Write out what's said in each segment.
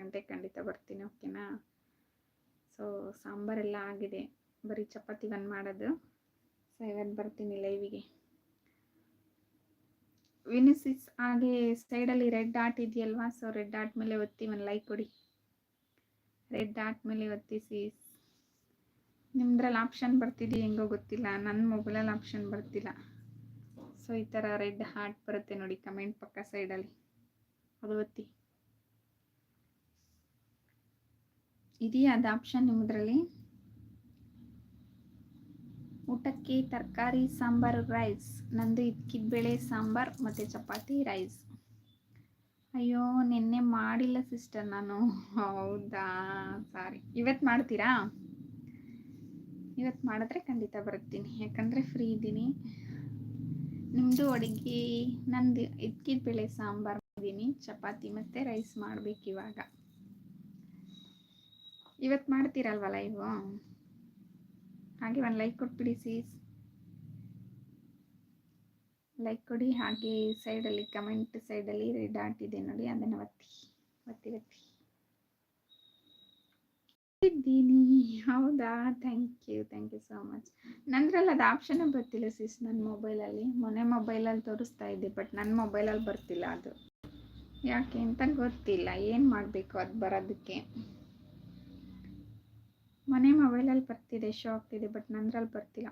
ಗಂಟೆ ಖಂಡಿತ ಬರ್ತೀನಿ, ಓಕೆನಾ? ಸೊ ಸಾಂಬಾರೆಲ್ಲ ಆಗಿದೆ. ಬರೀ ಚಪಾತಿ ಬಂದು ಮಾಡೋದು. ಸೊ ಇವತ್ತು ಬರ್ತೀನಿ ಲೈವಿಗೆ ವಿನಿಸಿಸ್ ಹಾಗೆ ಸೈಡಲ್ಲಿ ರೆಡ್ ಡಾಟ್ ಇದೆಯಲ್ವಾ? ಸೊ ರೆಡ್ ಡಾಟ್ ಮೇಲೆ ಒತ್ತಿ ಒಂದು ಲೈಕ್ ಕೊಡಿ. ರೆಡ್ ಡಾಟ್ ಮೇಲೆ ಒತ್ತಿ ಸೀಸ್ ನಿಮ್ದ್ರಲ್ಲಿ ಆಪ್ಷನ್ ಬರ್ತಿದೆಯಾ ಹೆಂಗೋ ಗೊತ್ತಿಲ್ಲ. ನನ್ನ ಮೊಬೈಲಲ್ಲಿ ಆಪ್ಷನ್ ಬರ್ತಿಲ್ಲ. ಸೊ ಈ ಥರ ರೆಡ್ ಹಾರ್ಟ್ ಬರುತ್ತೆ ನೋಡಿ ಕಮೆಂಟ್ ಪಕ್ಕ ಸೈಡಲ್ಲಿ ಅದು ಒತ್ತಿ. ಇದೆಯಾ ಅದು ಆಪ್ಷನ್ ನಿಮ್ಮದ್ರಲ್ಲಿ ಊಟಕ್ಕೆ ತರಕಾರಿ, ಸಾಂಬಾರು ರೈಸ್ ನಂದು ಇದ್ಕಿದ ಬೇಳೆ, ಸಾಂಬಾರ್ ಮತ್ತು ಚಪಾತಿ ರೈಸ್ ಅಯ್ಯೋ, ನಿನ್ನೆ ಮಾಡಿಲ್ಲ ಸಿಸ್ಟರ್ ನಾನು. ಹೌದಾ? ಸಾರಿ ಇವತ್ತು ಮಾಡ್ತೀರಾ? ಇವತ್ತು ಮಾಡಿದ್ರೆ ಖಂಡಿತ ಬರ್ತೀನಿ. ಯಾಕಂದರೆ ಫ್ರೀ ಇದ್ದೀನಿ. ನಿಮ್ಮದು ಅಡುಗೆ, ನಂದು ಇದ್ಕಿದ ಬೇಳೆ, ಸಾಂಬಾರು ಮಾಡಿದ್ದೀನಿ. ಚಪಾತಿ ಮತ್ತು ರೈಸ್ ಮಾಡಬೇಕು ಇವಾಗ ಇವತ್ತು ಮಾಡ್ತೀರಲ್ವ ಲೈವು ಹಾಗೆ ಒಂದು ಲೈಕ್ ಕೊಟ್ಬಿಡಿ ಸೀಸ್ ಲೈಕ್ ಕೊಡಿ, ಹಾಗೆ ಸೈಡಲ್ಲಿ ಕಮೆಂಟ್ ಸೈಡಲ್ಲಿ ರೆಡ್ ಆರ್ಟ್ ನೋಡಿ, ಅದನ್ನು ಒತ್ತಿ ಒತ್ತಿ ಒತ್ತಿ. ಇದ್ದೀನಿ. ಹೌದಾ? Thank you thank you so much ನಂದ್ರಲ್ಲಿ ಅದು ಆಪ್ಷನ್ ಬರ್ತಿಲ್ಲ ಸಿಸ್ ನನ್ನ ಮೊಬೈಲಲ್ಲಿ ಮೊನ್ನೆ ಮೊಬೈಲಲ್ಲಿ ತೋರಿಸ್ತಾ ಇದ್ದೆ ಬಟ್ ನನ್ನ ಮೊಬೈಲಲ್ಲಿ ಬರ್ತಿಲ್ಲ ಅದು. ಯಾಕೆ ಅಂತ ಗೊತ್ತಿಲ್ಲ. ಏನು ಮಾಡಬೇಕು ಅದು ಬರೋದಕ್ಕೆ? ಮನೆ ಮೊಬೈಲಲ್ಲಿ ಬರ್ತಿದೆ, ಶೋ ಆಗ್ತಿದೆ, ಬಟ್ ನಂದ್ರಲ್ಲಿ ಬರ್ತಿಲ್ಲ.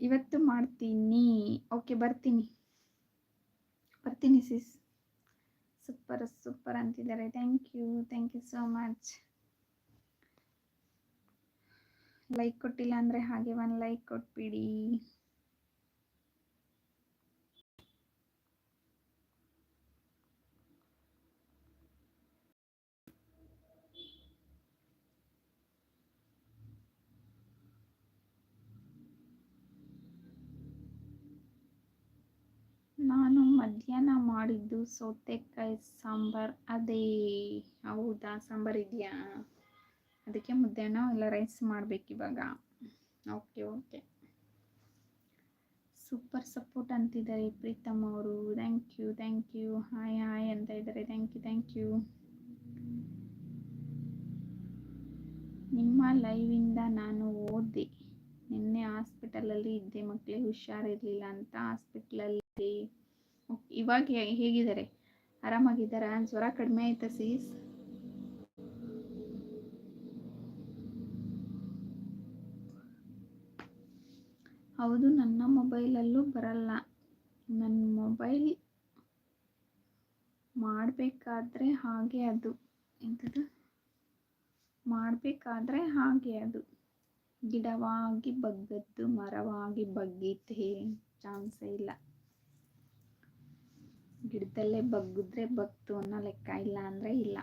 ಇವತ್ತು ಮಾಡ್ತೀನಿ. ಓಕೆ, ಬರ್ತೀನಿ. ಬರ್ತೀನಿ ಸಿಸ್ ಸೂಪರ್ ಸೂಪರ್ ಅಂತಿದ್ದಾರೆ. Thank you thank you so much like ಕೊಟ್ಟಿಲ್ಲ ಅಂದರೆ ಹಾಗೆ ಒಂದು ಲೈಕ್ ಕೊಟ್ಬಿಡಿ ನಾನು ಮಧ್ಯಾಹ್ನ ಮಾಡಿದ್ದು ಸೌತೆಕಾಯಿ ಸಾಂಬಾರು. ಅದೇ, ಹೌದಾ? ಸಾಂಬಾರ್ ಇದೆಯಾ? ಅದಕ್ಕೆ ಮಧ್ಯಾಹ್ನ ಎಲ್ಲ ರೈಸ್ ಮಾಡ್ಬೇಕು ಇವಾಗ. ಓಕೆ ಓಕೆ ಸೂಪರ್ ಸಪೋರ್ಟ್ ಅಂತಿದ್ದಾರೆ ಪ್ರೀತಮ್ ಅವರು. Thank you thank you hi hi ಅಂತ ಇದ್ದಾರೆ. ಥ್ಯಾಂಕ್ ಯು ಥ್ಯಾಂಕ್ ಯು ನಿಮ್ಮ ಲೈವಿಂದ ನಾನು ಓದಿ. ನಿನ್ನೆ ಹಾಸ್ಪಿಟಲಲ್ಲಿ ಇದ್ದೆ. ಮಕ್ಕಳಿಗೆ ಹುಷಾರಿರಲಿಲ್ಲ ಅಂತ ಹಾಸ್ಪಿಟ್ಲಲ್ಲಿ ಇವಾಗ ಹೇಗಿದ್ದಾರೆ? ಆರಾಮಾಗಿದ್ದಾರಾ? ಜ್ವರ ಕಡಿಮೆ ಆಯ್ತಾ ಸೀಸ್ ಹೌದು, ನನ್ನ ಮೊಬೈಲಲ್ಲೂ ಬರಲ್ಲ. ನನ್ನ ಮೊಬೈಲ್ ಮಾಡಬೇಕಾದ್ರೆ ಹಾಗೆ ಅದು. ಎಂಥದ್ದು ಮಾಡಬೇಕಾದ್ರೆ ಹಾಗೆ ಅದು. ಗಿಡವಾಗಿ ಬಗ್ಗದ್ದು, ಮರವಾಗಿ ಬಗ್ಗೀತೆ ಚಾನ್ಸೇ ಇಲ್ಲ. ಗಿಡದಲ್ಲೇ ಬಗ್ಗಿದ್ರೆ ಬಗ್ತು ಅನ್ನೋ ಲೆಕ್ಕ ಇಲ್ಲ ಅಂದರೆ ಇಲ್ಲ.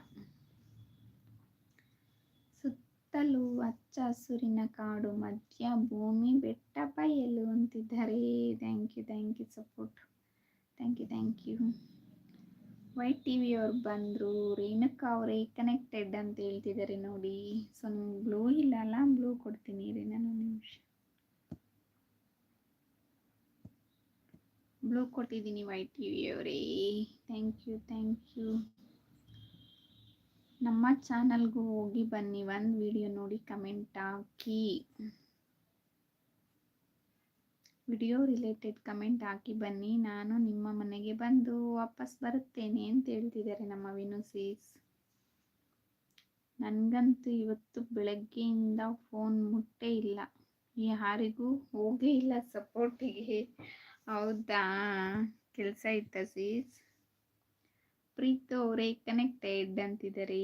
ಸುತ್ತಲೂ ಹಚ್ಚ ಹಸುರಿನ ಕಾಡು, ಮಧ್ಯ ಭೂಮಿ, ಬೆಟ್ಟ ಬಯಲು ಅಂತಿದ್ದಾರೆ. Thank you thank you support thank you thank you white T ವಿಯವ್ರು ಬಂದರು, ರೇಣುಕಾ ಅವರೇ ಕನೆಕ್ಟೆಡ್ ಅಂತ ಹೇಳ್ತಿದ್ದಾರೆ ನೋಡಿ. ಸೊ ನಿಮ್ಗೆ ಬ್ಲೂ ಇಲ್ಲ ಅಲ್ಲ ಬ್ಲೂ ಕೊಡ್ತೀನಿ ರೀ ನಾನು ನಿಮಿಷ ಬ್ಲೂ ಕೊಟ್ಟಿದ್ದೀನಿ ವೈಟ್ ಟಿ ವಿಯವರೇ ಥ್ಯಾಂಕ್ ಯು ಥ್ಯಾಂಕ್ ಯು ನಮ್ಮ ಚಾನಲ್ಗೂ ಹೋಗಿ ಬನ್ನಿ, ಒಂದು ವಿಡಿಯೋ ನೋಡಿ ಕಮೆಂಟ್ ಹಾಕಿ. ವಿಡಿಯೋ ರಿಲೇಟೆಡ್ ಕಮೆಂಟ್ ಹಾಕಿ ಬನ್ನಿ. ನಾನು ನಿಮ್ಮ ಮನೆಗೆ ಬಂದು ವಾಪಸ್ ಬರುತ್ತೇನೆ ಅಂತ ಹೇಳ್ತಿದ್ದಾರೆ ನಮ್ಮ ವಿನುಸೀಸ್ ನನಗಂತೂ ಇವತ್ತು ಬೆಳಗ್ಗೆಯಿಂದ ಫೋನ್ ಮುಟ್ಟೇ ಇಲ್ಲ. ಯಾರಿಗೂ ಹೋಗೇ ಇಲ್ಲ ಸಪೋರ್ಟಿಗೆ ಹೌದಾ? ಕೆಲಸ ಇತ್ತ ಸೀಸ್ ಪ್ರೀತು ಅವರೇ ಕನೆಕ್ಟೆಡ್ ಅಂತಿದ್ದಾರೆ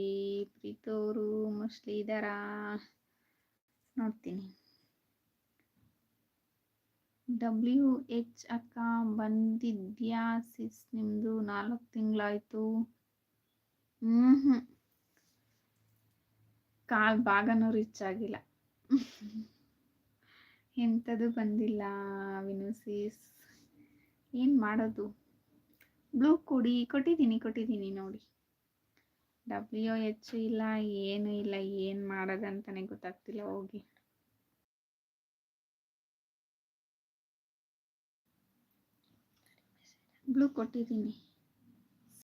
ಪ್ರೀತು ಅವರು ಮೋಸ್ಟ್ಲಿ ಇದ್ದಾರಾ ನೋಡ್ತೀನಿ. ಡಬ್ಲ್ಯೂ ಎಚ್ ಅಕ್ಕ ಬಂದಿದ್ಯಾ ಸಿಸ್ ನಿಮ್ಮದು ನಾಲ್ಕು ತಿಂಗಳಾಯಿತು? ಹ್ಞೂ ಹ್ಞೂ ಕಾಲು ಭಾಗನೂ ರಿಚ್ ಆಗಿಲ್ಲ. ಎಂಥದ್ದು ಬಂದಿಲ್ಲ ವಿನುಸೀಸ್ ಏನು ಮಾಡೋದು? ಬ್ಲೂ ಕೊಡಿ, ಕೊಟ್ಟಿದ್ದೀನಿ ಕೊಟ್ಟಿದ್ದೀನಿ ನೋಡಿ. ಡಬ್ಲ್ಯೂ ಎಚ್ ಇಲ್ಲ, ಏನು ಇಲ್ಲ, ಏನು ಮಾಡೋದಂತಾನೆ ಗೊತ್ತಾಗ್ತಿಲ್ಲ, ಹೋಗಿ. ಬ್ಲೂ ಕೊಟ್ಟಿದ್ದೀನಿ.